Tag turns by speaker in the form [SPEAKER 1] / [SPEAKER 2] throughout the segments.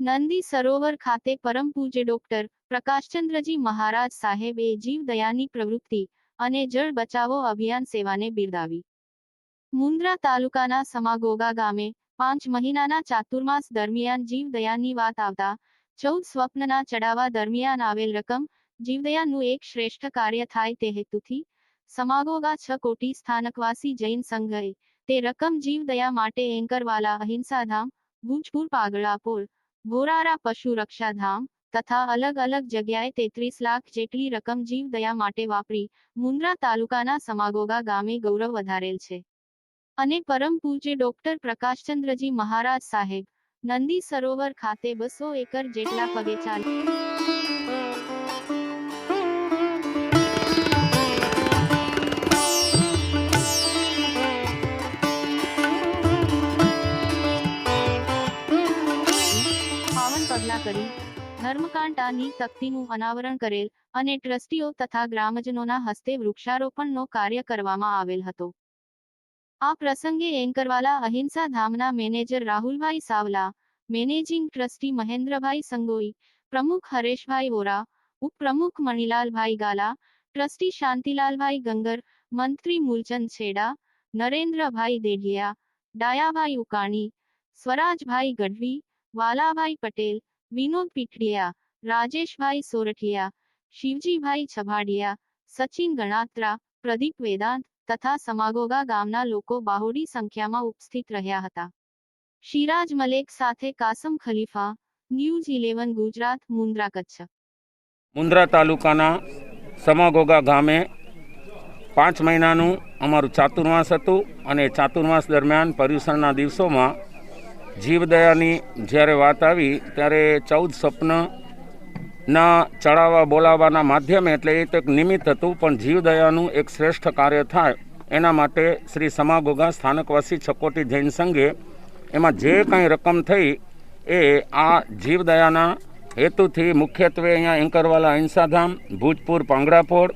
[SPEAKER 1] નંદી સરોવર ખાતે પરમ પૂજ્ય ડોક્ટર પ્રકાશચંદ્રજી મહારાજ સાહેબે જીવદયાની પ્રવૃત્તિ અને જળ બચાવો અભિયાન સેવાને બિરદાવી. મુન્દ્રા તાલુકાના સમાગોગા ગામે પાંચ મહિનાના ચાતુર્માસ દરમિયાન જીવદયાની વાત આવતા ચૌદ સ્વપ્નના ચડાવવા દરમિયાન આવેલ રકમ જીવદયાનું એક શ્રેષ્ઠ કાર્ય થાય તે હેતુથી સમાગોગા છ કોટી સ્થાનકવાસી જૈન સંઘએ તે રકમ જીવદયા માટે એન્કરવાલા અહિંસાધામ, ભૂજપુર પાગળાપોર ભોરારા પશુ રક્ષાધામ તથા અલગ અલગ જગ્યાએ તેત્રીસ લાખ જેટલી રકમ જીવદયા માટે વાપરી મુન્દ્રા તાલુકાના સમાગોગા ગામે ગૌરવ વધારેલ છે. અને પરમ પૂજ્ય ડોક્ટર પ્રકાશચંદ્રજી મહારાજ સાહેબ, નંદી સરોવર ખાતે બસો એકર જેટલા પગે ચાલી કરી ધર્મકાંટાની તકતીનું અનાવરણ કરેલ અને ટ્રસ્ટીઓ તથા ગ્રામજનોના હસ્તે વૃક્ષારોપણનો કાર્ય કરવામાં આવેલ હતો. આ પ્રસંગે એન્કરવાલા અહિંસા ધામના manager Rahulbhai Savla, managing trustee Mahendrabhai Sangoi, પ્રમુખ હરેશભાઈ વોરા, ઉપપ્રમુખ મણિલાલભાઈ ગાલા, ટ્રસ્ટી શાંતિલાલભાઈ ગંગર, મંત્રી મૂલચંદ છેડા, નરેન્દ્રભાઈ દેઢિયા, ડાયાભાઈ ઉકાણી, સ્વરાજભાઈ ગઢવી, વાલાભાઈ પટેલ વિનોદ પીઠડિયા, રાજેશભાઈ સોરઠિયા, શિવજીભાઈ છભાડિયા સચિન ગણાત્રા, પ્રદીપ વેદાંત તથા સમાગોગા ગામના લોકો બાહોડી સંખ્યામાં ઉપસ્થિત રહ્યા હતા. શિરાજ મલેક સાથે કાસમ ખલીફા, ન્યૂઝ ઇલેવન ગુજરાત મુન્દ્રા કચ્છ
[SPEAKER 2] મુન્દ્રા તાલુકાના સમાગોગા ગામે પાંચ મહિનાનું અમારું ચાતુર્માસ હતું અને ચાતુર્માસ દરમિયાન પર્યુષણના દિવસોમાં જીવદયાની જ્યારે વાત આવી, ત્યારે ચૌદ સ્વપ્નના ચડાવવા બોલાવવાના માધ્યમે, એટલે એ તો એક નિમિત્ત હતું, પણ જીવદયાનું એક શ્રેષ્ઠ કાર્ય થાય. એના માટે શ્રી સમાગોગા સ્થાનકવાસી છકોટી જૈન સંઘે એમાં જે કાંઈ રકમ થઈ, એ આ જીવદયાના હેતુથી મુખ્યત્વે અહીંયા એંકરવાલા અહિંસાધામ, ભૂજપુર પાંગડાપોળ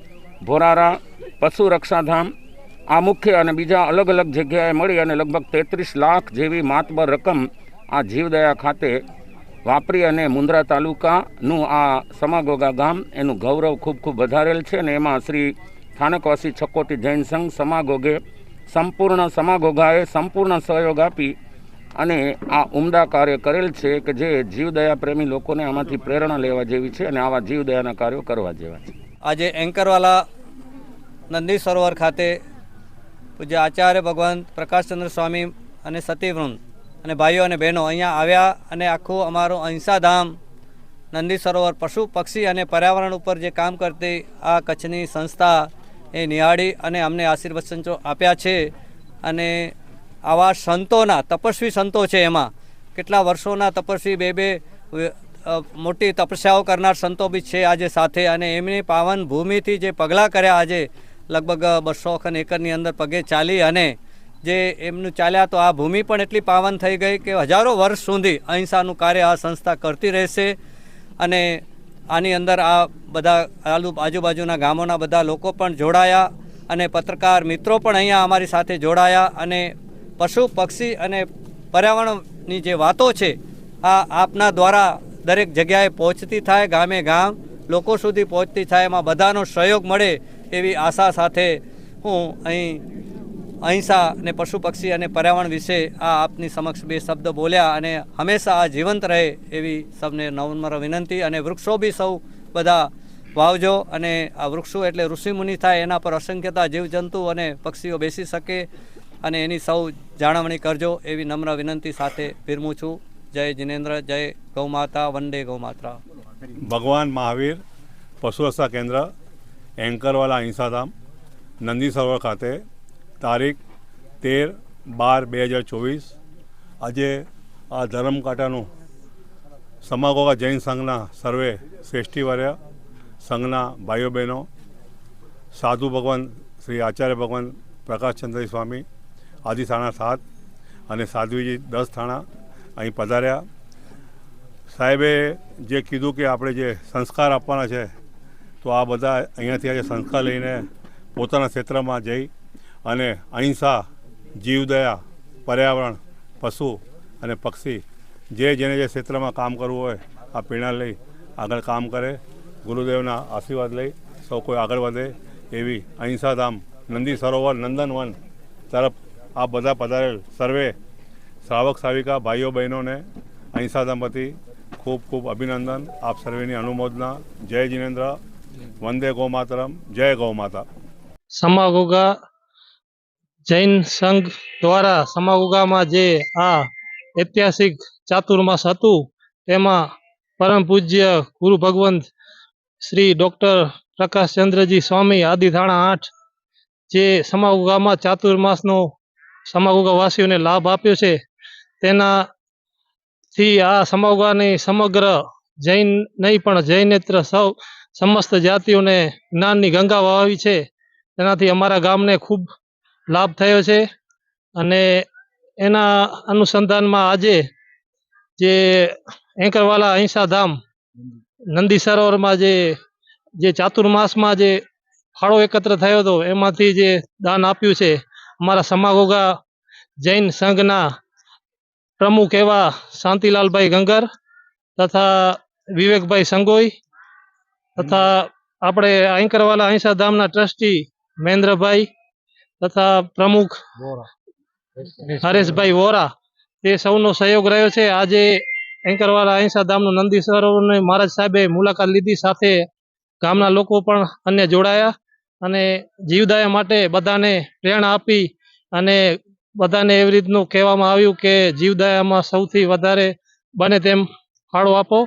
[SPEAKER 2] ભોરારા, પશુ રક્ષાધામ આ મુખ્ય અને બીજા અલગ અલગ જગ્યાએ મળી અને લગભગ તેત્રીસ લાખ જેવી માતબર રકમ આ જીવદયા ખાતે વાપરી અને મુન્દ્રા તાલુકાનું આ સમાગોગા ગામ એનું ગૌરવ ખૂબ ખૂબ વધારેલ છે અને એમાં શ્રી સ્થાનકવાસી છકોટી જૈન સંઘ સમાગોગે સંપૂર્ણ સમાગોગાએ સંપૂર્ણ સહયોગ આપી અને આ ઉમદા કાર્ય કરેલ છે કે જે જીવદયા પ્રેમી લોકોને આમાંથી પ્રેરણા લેવા જેવી છે અને આવા જીવદયાના કાર્યો કરવા જેવા છે.
[SPEAKER 3] આજે એન્કરવાલા નંદી સરોવર ખાતે પૂજ્ય આચાર્ય ભગવાન પ્રકાશચંદ્ર સ્વામી અને સતીવૃંદ અને ભાઈઓ અને બહેનો અહીંયા આવ્યા અને આખું અમારું અહિંસાધામ, નંદી સરોવર, પશુ, પક્ષી અને પર્યાવરણ ઉપર જે કામ કરતી આ કચ્છની સંસ્થા એ નિહાળી અને અમને આશીર્વાદ સંચો આપ્યા છે. અને આવા સંતોના, તપસ્વી સંતો છે એમાં. કેટલા વર્ષોના તપસ્વી બે બે મોટી તપસ્યાઓ કરનાર સંતો બી છે આજે સાથે અને એમની પાવન ભૂમિથી જે પગલાં કર્યા આજે લગભગ બસો ખન એકરની અંદર પગે ચાલી અને જે એમનું ચાલ્યા તો આ ભૂમિ પણ એટલી પાવન થઈ ગઈ કે હજારો વર્ષ સુધી અહિંસાનું કાર્ય આ સંસ્થા કરતી રહેશે અને આની અંદર આ બધા આલુ, આજુબાજુના ગામોના બધા લોકો પણ જોડાયા અને પત્રકાર મિત્રો પણ અહીંયા અમારી સાથે જોડાયા અને પશુ, પક્ષી અને પર્યાવરણની જે વાતો છે, આ આપના દ્વારા દરેક જગ્યાએ પહોંચતી થાય, ગામે ગામ લોકો સુધી પહોંચતી થાય, એમાં બધાનો સહયોગ મળે એવી આશા સાથે હું અહીં અહિંસા અને પશુ પક્ષી અને પર્યાવરણ વિશે આ આપની સમક્ષ બે શબ્દ બોલ્યા અને હંમેશા આ જીવંત રહે એવી સૌને નવનમ્ર વિનંતી અને વૃક્ષો બી સૌ બધા વાવજો અને આ વૃક્ષો એટલે ઋષિમુનિ થાય એના પર અસંખ્યતા જીવજંતુ અને પક્ષીઓ બેસી શકે અને એની સૌ જાળવણી કરજો એવી નમ્ર વિનંતી સાથે વિરમું છું. જય જિનેન્દ્ર, જય ગૌમાતા, વંદે ગૌમાતા.
[SPEAKER 4] ભગવાન મહાવીર, પશુ રક્ષા કેન્દ્ર એન્કરવાલા અહિંસાધામ નંદી સરોવર ખાતે તારીખ તેર બાર બે હજાર ચોવીસ. આજે આ ધરમકાંટાનું સમાગોગા જૈન સંઘના સર્વે શ્રેષ્ઠીવર્ય સંઘના ભાઈઓ બહેનો, સાધુ ભગવાન શ્રી આચાર્ય ભગવાન પ્રકાશચંદ્ર સ્વામી, આદિ થાણા સાત અને સાધ્વીજી દસ થાણા અહીં પધાર્યા. સાહેબે જે કીધું કે આપણે જે સંસ્કાર આપવાના છે તો આ બધા અહીંયાથી આજે સંસ્થા લઈને પોતાના ક્ષેત્રમાં જઈ અને અહિંસા, જીવદયા, પર્યાવરણ, પશુ અને પક્ષી જે જેને જે ક્ષેત્રમાં કામ કરવું હોય આ પ્રેરણા લઈ આગળ કામ કરે, ગુરુદેવના આશીર્વાદ લઈ સૌ કોઈ આગળ વધે એવી અહિંસાધામ નંદી સરોવર નંદનવન તરફ આ બધા પધારેલ સર્વે શ્રાવક શ્રાવિકા ભાઈઓ બહેનોને અહિંસાધામ વતી ખૂબ ખૂબ અભિનંદન. આપ સર્વેની અનુમોદના. જય જિનેન્દ્ર. વંદે ગૌ માતરમ જય ગૌમાતા.
[SPEAKER 5] સમાગુગા જૈન સંઘ દ્વારા સમાગુગામાં જે આ ઐતિહાસિક ચાતુર્માસ હતું, તેમાં પરમ પૂજ્ય ગુરુ ભગવંત શ્રી ડૉક્ટર પ્રકાશચંદ્રજી સ્વામી આદિથાણા આઠ, જે સમાગુગામાં ચાતુર્માસનો વાસીઓને લાભ આપ્યો છે, તેનાથી આ સમાગુગાની સમગ્ર જૈન નહીં પણ જૈનેત્ર સૌ સમસ્ત જાતિઓને જ્ઞાનની ગંગા વહાવી છે. તેનાથી અમારા ગામને ખૂબ લાભ થયો છે. અને એના અનુસંધાનમાં આજે જે એંકરવાલા અહિંસા ધામ, નંદી સરોવરમાં જે જે ચાતુર્માસમાં જે ફાળો એકત્ર થયો હતો, એમાંથી જે દાન આપ્યું છે, અમારા સમાગોગા જૈન સંઘના પ્રમુખ એવા શાંતિલાલભાઈ ગંગર તથા વિવેકભાઈ સંગોઈ તથા આપણે આંકરવાલા અહિંસા ધામના ટ્રસ્ટી મહેન્દ્રભાઈ તથા પ્રમુખ હરેશભાઈ વોરા, તે સૌનો સહયોગ રહ્યો છે. આજે એંકરવાલા અહિંસા ધામનું નંદી સરોવરને મહારાજ સાહેબે મુલાકાત લીધી. સાથે ગામના લોકો પણ અન્ય જોડાયા અને જીવદાયા માટે બધાને પ્રેરણા આપી અને બધાને એવી રીતનું કહેવામાં આવ્યું કે જીવદયામાં સૌથી વધારે બને તેમ ફાળો આપો.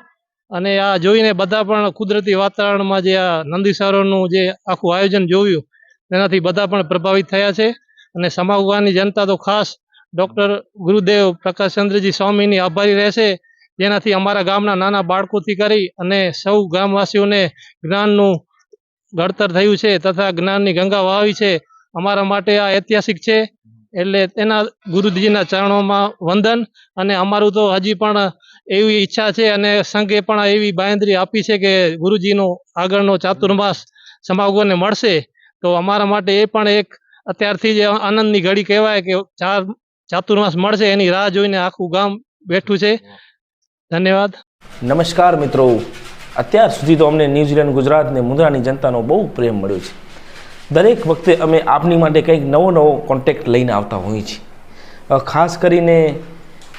[SPEAKER 5] અને આ જોઈને બધા પણ કુદરતી વાતાવરણમાં જે આ નંદીસરોનું જે આખું આયોજન જોયું, તેનાથી બધા પણ પ્રભાવિત થયા છે. અને સમાગવાની જનતા તો ખાસ ડૉક્ટર ગુરુદેવ પ્રકાશચંદ્રજી સ્વામીની આભારી રહેશે, જેનાથી અમારા ગામના નાના બાળકોથી કરી અને સૌ ગામવાસીઓને જ્ઞાનનું ઘડતર થયું છે તથા જ્ઞાનની ગંગા વહાવી છે. અમારા માટે આ ઐતિહાસિક છે. એટલે તેના ગુરુજીના ચરણોમાં વંદન અને અમારું તો હજી પણ એવી ઈચ્છા છે અને સંઘે પણ એવી બાંયધરી આપી છે કે ગુરુજીનો આગળનો ચાતુર્માસ સમાગોને મળશે. તો અમારા માટે એ પણ એક અત્યારથી જ આનંદની ઘડી કહેવાય કે ચાર ચાતુર્માસ મળશે, એની રાહ જોઈને આખું ગામ બેઠું છે. ધન્યવાદ.
[SPEAKER 6] નમસ્કાર મિત્રો. અત્યાર સુધી તો અમને ન્યૂઝીલેન્ડ ગુજરાતને મુદ્રાની જનતાનો બહુ પ્રેમ મળ્યો છે. દરેક વખતે અમે આપની માટે કંઈક નવો નવો કોન્ટેક્ટ લઈને આવતા હોઈએ છીએ. ખાસ કરીને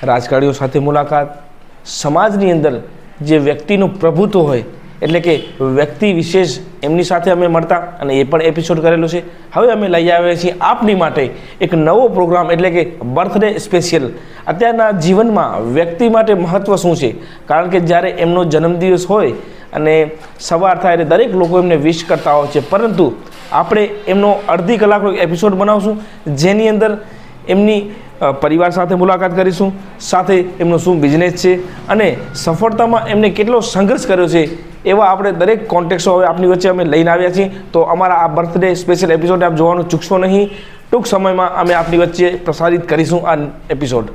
[SPEAKER 6] રાજગાડીઓ સાથે મુલાકાત સમાજની અંદર જે વ્યક્તિનું પ્રભુત્વ હોય, એટલે કે વ્યક્તિ વિશેષ એમની સાથે અમે મળતા અને એ પણ એપિસોડ કરેલો છે. હવે અમે લઈ આવ્યા છીએ આપની માટે એક નવો પ્રોગ્રામ એટલે કે બર્થડે સ્પેશિયલ અત્યારના જીવનમાં વ્યક્તિ માટે મહત્ત્વ શું છે? કારણ કે જ્યારે એમનો જન્મદિવસ હોય અને સવાર થાય એટલે દરેક લોકો એમને વિશ કરતા હોય છે. પરંતુ આપણે એમનો અડધી કલાકનો એપિસોડ બનાવશું, જેની અંદર એમની પરિવાર સાથે મુલાકાત કરીશું. સાથે એમનો શું બિઝનેસ છે અને સફળતામાં એમને કેટલો સંઘર્ષ કર્યો છે એવા આપણે દરેક કોન્ટેક્ટો હવે આપની વચ્ચે અમે લઈને આવ્યા છીએ. તો અમારા આ બર્થડે સ્પેશિયલ એપિસોડ આપ જોવાનું ચૂકશો નહીં. ટૂંક સમયમાં અમે આપની વચ્ચે પ્રસારિત કરીશું આ એપિસોડ